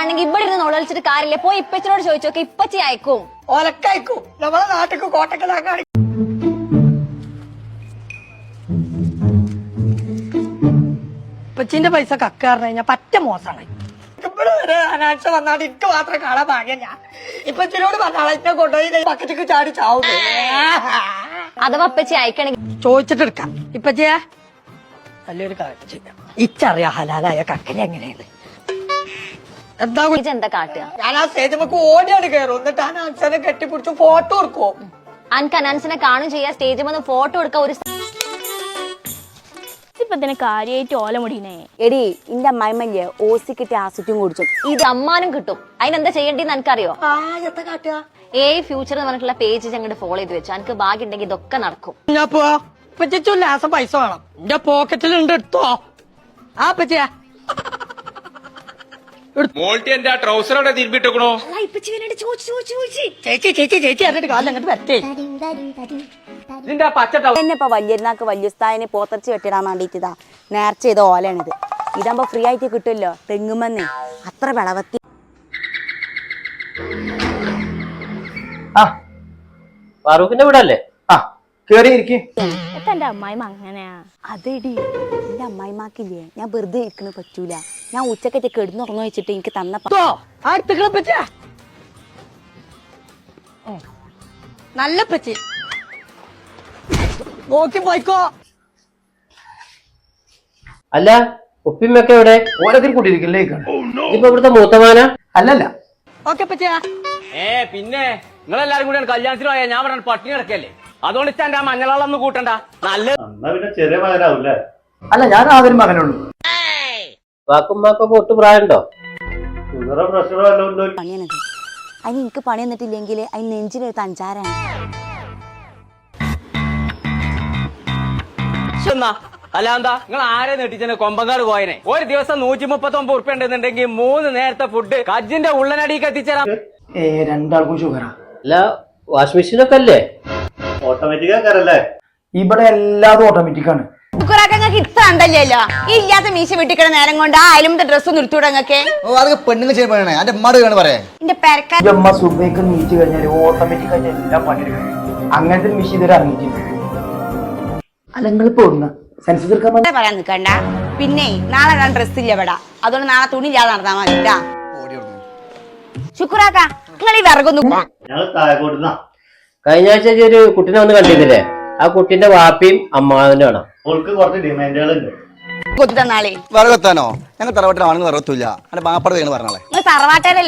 കാണണമെങ്കിൽ ഇവിടെ ഇരുന്ന് നോളളിച്ചിട്ട് കാര്യമില്ല. പോയി ഇപ്പച്ചിനോട് ചോദിച്ചോക്കെ. ഇപ്പച്ചി അയക്കും. ഒലക്കയക്കും. നമ്മളെ നാട്ടിക്ക് കോട്ടക്കലാക്കാണ് ഇപ്പച്ചിന്റെ പൈസ കക്കാറിന് കഴിഞ്ഞാൽ പറ്റ മോശമാണ് ഇവിടെ വരെ അനാഴ്ച വന്നാണ്ട് എനിക്ക് മാത്രം കാണാൻ ഭാഗ്യം ഞാൻ. ഇപ്പച്ചിനോട് പറഞ്ഞാളെ എന്നെ കൊണ്ടുപോയി പക്കത്തേക്ക് ചാടി ചാവും. അഥവാ ഇപ്പച്ചി അയക്കണെങ്കിൽ ചോദിച്ചിട്ട് എടുക്കാം. ഇപ്പച്ചിയെ? നല്ലൊരു കാര്യം ചെയ്യാം. ഇച്ചറിയാ ഹലാലായ കക്കരി എങ്ങനെയാണ്? എന്താ ഇജ്ജ് എന്താ കാട്ടുക ഞാൻ ആ സ്റ്റേജ് നമുക്ക് ഓടിയാണ് കയറും എന്നിട്ട് ആ കെട്ടിപ്പിടിച്ച് ഫോട്ടോ എടുക്കും അനക്ക് അനാൻസിനെ കാണും ചെയ്യാ. സ്റ്റേജിൽ വന്ന് ഫോട്ടോ എടുക്കാൻ ഒരു ഇപ്പൊ തന്നെ കാര്യമായിട്ട് ഓല എടി ഇന്റെ അമ്മായിമ്മല്ലേ ഓസിക്കിട്ട് ആസിറ്റും കുടിച്ചു ഇത് അമ്മാനും കിട്ടും. അതിനെന്താ ചെയ്യേണ്ടതെന്ന് എനിക്കറിയോ ആ എത്ര കാട്ടുക ഏ ഫ്യൂച്ചർ എന്ന് പറഞ്ഞിട്ടുള്ള പേജ് ഞങ്ങളുടെ ഫോളോ ചെയ്ത് വെച്ചു. എനിക്ക് ഭാഗ്യം ഉണ്ടെങ്കിൽ ഇതൊക്കെ നടക്കും. ഞാൻ പോവാ. പറ്റിച്ചു ലാസം പൈസ വേണം. എന്റെ പോക്കറ്റിലുണ്ട് എടുത്തോ. ആ പറ്റിയ മോൾട്ടി എന്റെ ആ ട്രൗസർ അവിടെ തിരുമ്പിട്ടേക്കണോ. ചേച്ചി ചേച്ചി ചേച്ചി എന്നിട്ട് കാലം അങ്ങോട്ട് വരട്ടെ. ഇതിന്റെ പച്ച ട്രൗസർ എന്നെ ഇപ്പൊ വലിയൊരുന്നാക്ക് വലിയസ്ഥായനെ പോത്തർച്ച് വെട്ടിടാൻ വേണ്ടിയിട്ടാ നേർച്ച ചെയ്ത ഓലാണിത് ഇതാകുമ്പോ ഫ്രീ ആയിട്ട് കിട്ടുമല്ലോ തെങ്ങുമെന്നേ. അത്ര വിളവത്തി ആ വീട് അല്ലേ ആ കേറി ഇരിക്കും. എന്റെ അമ്മായിമ്മ അങ്ങനെയാ? അതെടി എന്റെ അമ്മായിമാക്കില്ലേ ഞാൻ വെറുതെ ഇരിക്കണ പറ്റൂല. ഞാൻ ഉച്ചക്കത്തെ കിടന്നുറങ്ങു വെച്ചിട്ട് എനിക്ക് തന്ന നല്ല പറ്റി നോക്കി പോയിക്കോ. അല്ല ഉപ്പിമ്മൊക്കെ എവിടെ? ഓരോരുത്തർ കൂട്ടിയിരിക്കില്ലേ ഇപ്പൊ ഇവിടുത്തെ മൂത്തമാന അല്ലല്ല. ഓക്കെ പറ്റിയ ഏ പിന്നെ നിങ്ങളെല്ലാരും കൂടിയാണ് കല്യാണത്തിന് പോയാ ഞാൻ പറഞ്ഞ പട്ടിണി കിടക്കല്ലേ? അതുകൊണ്ട് ഇച്ചാ ആ മഞ്ഞളൊന്നും കൂട്ടണ്ട. നല്ല പിന്നെ ചെറിയ മകനാവൂല്ലേ? അല്ല ഞാൻ ആദ്യം മകനുള്ളൂ. വാക്കുമ്മാക്കൊക്കെ ഒട്ടു പ്രായണ്ടോ പണിയാണിത്. അതിന് എനിക്ക് പണി തന്നിട്ടില്ലെങ്കിൽ അതിന് നെഞ്ചിനൊരു തഞ്ചാരാണ്. എന്നാ അല്ല നിങ്ങൾ ആരെ നെട്ടിച്ചെന്നെ കൊമ്പങ്കാട് പോയനെ? ഒരു ദിവസം നൂറ്റി മുപ്പത്തി ഒമ്പത് ഉറുപ്പ ഉണ്ടെന്നുണ്ടെങ്കിൽ മൂന്ന് നേരത്തെ ഫുഡ് കജിന്റെ ഉള്ളനടിക്ക് എത്തിച്ചേരാം. ഏ രണ്ടാൾക്കും ഷുഗറാ അല്ല വാഷിംഗ് മെഷീനൊക്കെ അല്ലേ? ഓട്ടോമാറ്റിക് ആക്കാറല്ലേ ഇവിടെ എല്ലാതും ഓട്ടോമാറ്റിക് ആണ്. നിങ്ങൾക്ക് ഇത്ര ഉണ്ടല്ലോ ഈ ഇല്ലാത്ത മീശ വെട്ടിക്കണ നേരം കൊണ്ട് ആ അയലുമ്പത്തെ ഡ്രസ്സ് നിർത്തിവിടെ നിങ്ങൾക്ക് ഓ അതൊക്കെ പെണ്ണുങ്ങൾ ചെയ്യുന്ന പണിയാണ് എന്റെ ഉമ്മാട് വേണം പറയാ. എന്റെ പെരക്കാർ അമ്മ സുബൈക്ക് നീച്ച് കഴിഞ്ഞാൽ ഓട്ടോമാറ്റിക് ആയിട്ട് എല്ലാ പണിയെടുക്കും അങ്ങനത്തെ ഇതുവരെ വേണ്ടി പറയാൻ നിക്കണ്ട. പിന്നെ നാളെ ഞാൻ ഡ്രസ് ഇല്ല ഇവിടെ. അതുകൊണ്ട് നാളെ തുണി ഇല്ലാതെ നടന്നാ മതി ട്ടാ. ശുക്രാക്ക നിങ്ങൾ ഈ വിറകൊന്നു ഞങ്ങൾ താഴെക്കോട്ടുന്ന കഴിഞ്ഞ ആഴ്ച ഒരു കുട്ടീനെ ഒന്ന് കണ്ടിരുന്നില്ലേ? ആ കുട്ടീന്റെ വാപ്പിയും അമ്മാവനും ആണ്. ഓൾക്ക് കുറച്ച് വിറകെത്താനോ? ഞങ്ങൾ വിറകത്തില്ല. വേണം പറഞ്ഞാളെ. നിങ്ങൾ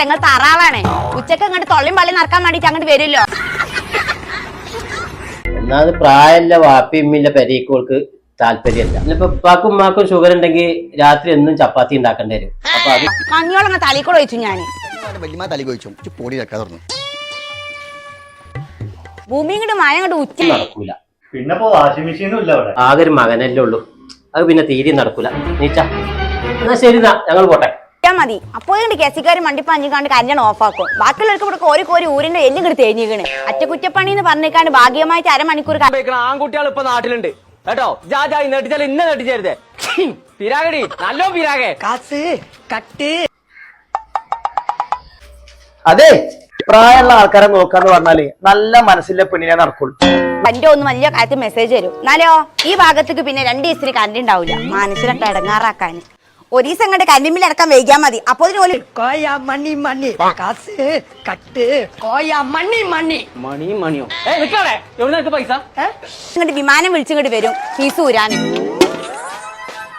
നിങ്ങൾ തറാവാണ്. ഉച്ചയ്ക്ക് അങ്ങോട്ട് തൊള്ളിയും പള്ളി നടക്കാൻ വേണ്ടിട്ട് അങ്ങോട്ട് വരുമല്ലോ. എന്നാൽ പ്രായമല്ല വാപ്പിയും ഇമ്മില്ല പെരീക്കോൾക്ക് താല്പര്യമല്ല. ഇപ്പൊ ഉപ്പാക്കും ഉമ്മാക്കും ഷുഗർ ഉണ്ടെങ്കിൽ രാത്രി എന്നും ചപ്പാത്തി ഉണ്ടാക്കേണ്ടി വരും. അപ്പൊ അത് തലിക്കൂടെ വെച്ചു ഞാൻ വലിയ തലി ചോദിച്ചു പൊടി വെക്കാൻ തുറന്നു ഭൂമി ഇങ്ങോട്ട് മഴ ഉച്ച നടക്കൂല. പിന്നെ ഇപ്പൊ വാഷിംഗ് മെഷീനും ഇല്ല അവിടെ ആകെ ഒരു മകനല്ലേ ഉള്ളൂ. അത് പിന്നെ തീരെ നടക്കൂല. നീച്ചാ. എന്നാ ശരി ഞങ്ങൾ പോട്ടെ. ഇട്ടാ മതി. അപ്പോൾ ഇങ്ങോട്ട് കെസിക്കാർ മണ്ടിപ്പഞ്ഞിക്കാണ്ട് കല്യാണം ഓഫാക്കും ബാക്കിയുള്ളവർക്ക് ഇവിടെ കോരി കോരി ഊരിന്റെ എല്ലും കൂടി തേഞ്ഞിക്കണ് അറ്റകുറ്റപ്പണി എന്ന് പറഞ്ഞേക്കാണ്ട് ഭാഗ്യമായിട്ട് അരമണിക്കൂർ ആൺകുട്ടികൾ ഇപ്പൊ നാട്ടിലുണ്ട്. കേട്ടോ? ജാജാ നെട്ടിച്ചാൽ ഇന്ന നെട്ടിച്ചരുത്. പിരാഗടി നല്ലോ പിരാഗേ. കാസ് കട്ട്. അതെ. പ്രായമുള്ള ആൾക്കാരെ നോക്കാന്ന് പറഞ്ഞാൽ നല്ല മനസ്സിലെ പെണ്ണിനെ നടക്കുള്ളൂ. എന്റെ ഒന്ന് വലിയ കാര്യത്തിൽ മെസ്സേജ് തരും. എന്നാലോ ഈ ഭാഗത്തേക്ക് പിന്നെ രണ്ട് ദിവസത്തിന് കറണ്ട് ഉണ്ടാവില്ല മനസ്സിലൊക്കെ ഇടങ്ങാറാക്കാൻ ഒരു ദിവസം കണ്ട് കറണ്ടിൽ അടക്കാൻ വൈകിയാ മതി. അപ്പൊ കോയ മണി കാസ് കട്ട്. കോയ മണി മണി. മണി മണിയോ? പൈസ? ഇങ്ങോട്ട് വിമാനം വിളിച്ചിങ്ങോട്ട് വരും. ഫീസ് ഊരാൻ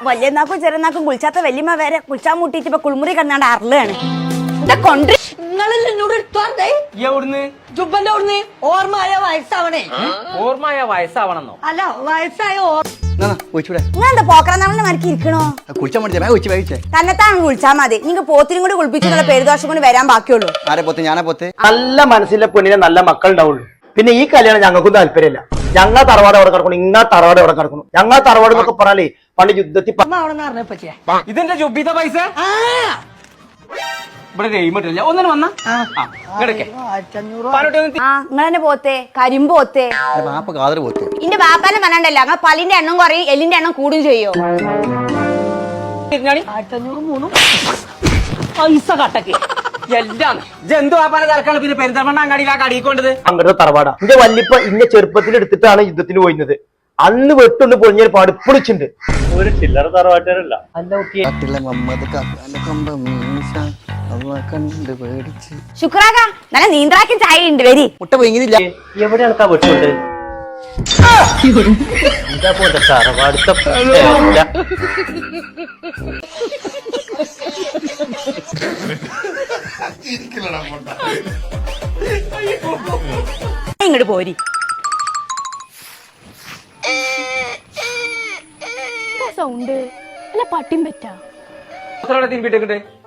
വലിയനാക്കും ചെറുനാക്കും കുളിച്ചാത്ത വല്യമ്മ വരെ കുളിച്ചാൻ മുട്ടിയിട്ട് ഇപ്പൊ കുളിമുറി കണ്ണാണ്ട് അറലാണ് നിങ്ങളല്ലേ എന്നോട് എടുത്തോണ്ടേ എവിടുന്ന്? ജുബന്റെ അവിടുന്ന് ഓർമ്മയായ വയസ്സാവണേ. ഓർമ്മയ വയസ്സാവണമെന്നോ അല്ല വയസ്സായ ഓർ ഒഴിച്ചൂടെ നിങ്ങൾ എന്താ പോക്കറന്നാളിന്റെ മരക്ക് ഇരിക്കണോ കുളിച്ചാൽ മതി. നിങ്ങൾക്ക് പോത്തിനും കൂടി കുളിപ്പിച്ചിട്ടുള്ള പേരുദോഷം കൊണ്ട് വരാൻ ബാക്കിയുള്ളൂ. ആരെ പൊത്ത്? ഞാനെ പൊത്ത്. നല്ല മനസ്സിലെ പെണ്ണിനെ നല്ല മക്കൾ ഉണ്ടാവുള്ളൂ പിന്നെ ഈ കല്യാണം ഞങ്ങൾക്കും താല്പര്യമില്ല. ഞങ്ങൾ തറവാട് അവിടെ കിടക്കണം ഇങ്ങ തറവാട് അവിടെ കിടക്കണം ഞങ്ങൾ തറവാട് എന്നൊക്കെ പറഞ്ഞാലേ പണ്ട് യുദ്ധത്തിൽ ഇതിന്റെ ജുബിത പൈസ? ഇവിടെ ഒന്നിനും വന്ന? ആ. നിങ്ങൾ തന്നെ പോത്തേ ഇന്റെ ബാപ്പാനെ പറഞ്ഞണ്ടല്ലോ അങ്ങ് പലിന്റെ എണ്ണം കുറയും എല്ലിന്റെ എണ്ണം കൂടും ചെയ്യോ? പൈസ കട്ടക്ക്. എല്ലാം. ജന്തു ആപ്പാനെ തിരക്കാണ്? പിന്നെ പെരിന്തൽമണ്ണ ആ തറവാടാ. എന്റെ വല്ലിപ്പ ഇന്ന ചെറുപ്പത്തിൽ എടുത്തിട്ടാണ് യുദ്ധത്തിന് പോയിരുന്നത്. അന്ന് വെട്ടുണ്ട് പൊളിഞ്ഞൊരു പാട് പൊളിച്ചിട്ടുണ്ട് ഒരു ചില്ലറ തറവാട്ടുകാരല്ല. ശുക്രാക നല്ല നീന്തറാക്കി ചായ ഉണ്ട് വരി. മുട്ട പൊങ്ങിനില്ല. എവിടെയാണ് ആ വെട്ടുണ്ട് ഇതാ പോട്ടെ തറവാടുത്ത ഇങ്ങോട്ട് പോരി. സൗണ്ട് അല്ല പട്ടിയും പറ്റാ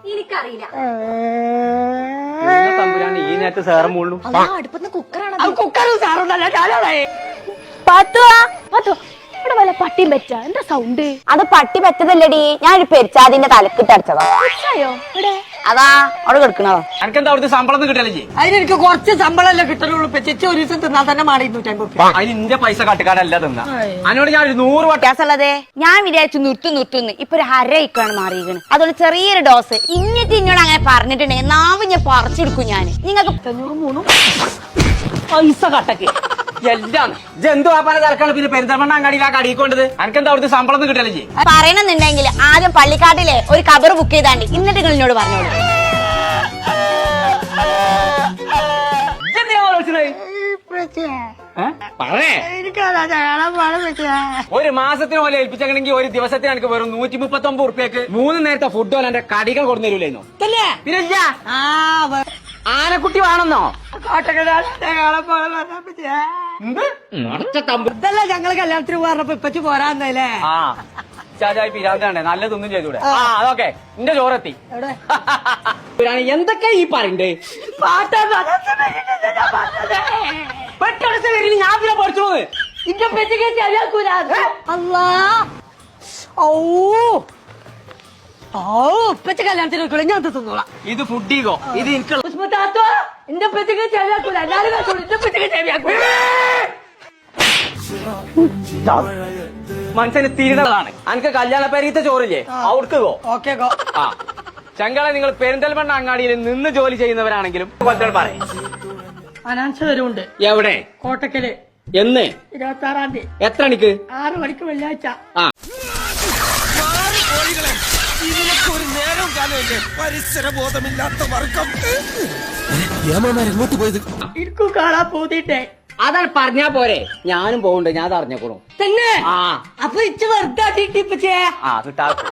എനിക്കറിയില്ല. ഈ നേരത്തെ സേറം മുള്ളു അടുപ്പത്ത് കുക്കറാണ് അത് കുക്കറും സാറൊന്നല്ല ഞാനാണേ പാത്തുവാ പാത്തു ഇവിടെ വല്ല പട്ടിയും പറ്റാ എന്താ സൗണ്ട് അത് പട്ടി പറ്റതല്ലടി ഞാനൊരു പെരിച്ചാതിന്റെ തലക്കിട്ടടിച്ചതാ. മനസ്സിലായോ ഇവിടെ അതാ അവിടെ കിടക്കണതാ എനിക്കെന്താ അവിടുത്തെ ശമ്പളം കിട്ടല്ലേ ചെയ്യും അതിനെനിക്ക് കുറച്ച് ശമ്പളമല്ലേ കിട്ടലുള്ളൂ. ഇപ്പൊ ചേച്ചി ഒരു ദിവസം തിന്നാൽ തന്നെ മാറി നൂറ്റമ്പത്. അതിന് ഇന്റെ പൈസ തിന്ന. അതിനോട് ഞാൻ ഒരു നൂറ് വട്ടം വ്യത്യാസമുള്ളതേ ഞാൻ വിചാരിച്ചു നിർത്തു നിർത്തുന്നു ഇപ്പൊ ഒരു ഹര ഇക്കാണ് മാറിയിരിക്കണ് അതുകൊണ്ട് ചെറിയൊരു ഡോസ് ഇഞ്ഞിട്ട് ഇന്നോട് അങ്ങനെ പറഞ്ഞിട്ടുണ്ടെങ്കിൽ നാവ് ഞാൻ പറിച്ചെടുക്കും ഞാൻ നിങ്ങൾക്ക് പൈസ കട്ടക്ക്. എല്ലാം. ജന്തു ആപ്പാനെ തിരക്കാണ്. പിന്നെ പെരിന്തൽമണ്ണ അങ്ങാടി ആ കടിയിൽ കൊണ്ടത്. എനിക്കെന്താ അവിടുത്തെ ശമ്പളം ഒന്നും കിട്ടല്ലേ ചെയ്യും പറയണമെന്നുണ്ടെങ്കിൽ ആദ്യം പള്ളിക്കാട്ടിലെ ഒരു കബർ ബുക്ക് ചെയ്താണ്ട് എന്നിട്ട് നിങ്ങൾ എന്നോട് പറഞ്ഞോളൂ ഒരു മാസത്തിന് പോലെ ഏൽപ്പിച്ചെങ്കിൽ ഒരു ദിവസത്തിന് എനിക്ക് വെറും നൂറ്റി മുപ്പത്തി ഒമ്പത് റുപ്യക്ക് മൂന്ന് നേരത്തെ ഫുഡ് പോലെ എന്റെ കടികൾ കൊടുന്നു തരൂലായിരുന്നു. പിന്നെ ആനക്കുട്ടി വേണമെന്നോ? ഇതല്ല ഞങ്ങൾ കല്യാണത്തിന് പറഞ്ഞപ്പോ ഇപ്പച്ചു പോരാന്നല്ലേ ആ പിരാന്താണ്ടേ നല്ലതൊന്നും ചെയ്തൂടെ. ആ. അതൊക്കെ എന്റെ ചോറെത്തി. എന്തൊക്കെ ഈ പറയണ്ടേ? പാട്ടാ വരില്ല ഞാൻ പിന്നെ പഠിച്ചു ഇന്റെ പെറ്റിക്ക് ശരിയാക്കൂല അല്ലാ ഔ. ഓ ഇപ്പച്ച കല്യാണത്തിന് വെക്കുള്ളൂ ഞാൻ തിന്നോളാം. ഇത് ഫുഡീകോ ഇത് എനിക്ക് ഉസ്മത്താത്തോ ഇന്റെ പെറ്റിക്ക് ശരിയാക്കൂല എല്ലാരും ഇന്റെ പെറ്റിക്ക് ശരിയാക്കൂല മനസ്സിന് തിരിഞ്ഞതാണ് എനിക്ക് കല്യാണ പേരീത്തെ ചോറില്ലേ? അവർക്ക് ഓക്കെ ഗോ ആ. ചങ്കളെ നിങ്ങൾ പെരിന്തൽമണ്ണ അങ്ങാടിയിൽ നിന്ന് ജോലി ചെയ്യുന്നവരാണെങ്കിലും പറയുണ്ട് പറയും. ഫനാൻസ് വരുമുണ്ട്. എവിടെ? കോട്ടക്കൽ. എന്ന്? ഇരുപത്തി ആറാം തീയതി. എത്ര മണിക്ക്? ആറ് മണിക്ക് വെള്ളിയാഴ്ച. ഇരിക്കും കാണാൻ പോതിട്ടേ അതാണ് പറഞ്ഞാ പോരെ. ഞാനും പോകണ്ട് ഞാൻ അറിഞ്ഞേക്കണു തന്നെ? ആ. അപ്പൊ ഇച്ച് വെറുതെ ആ കിട്ടാ.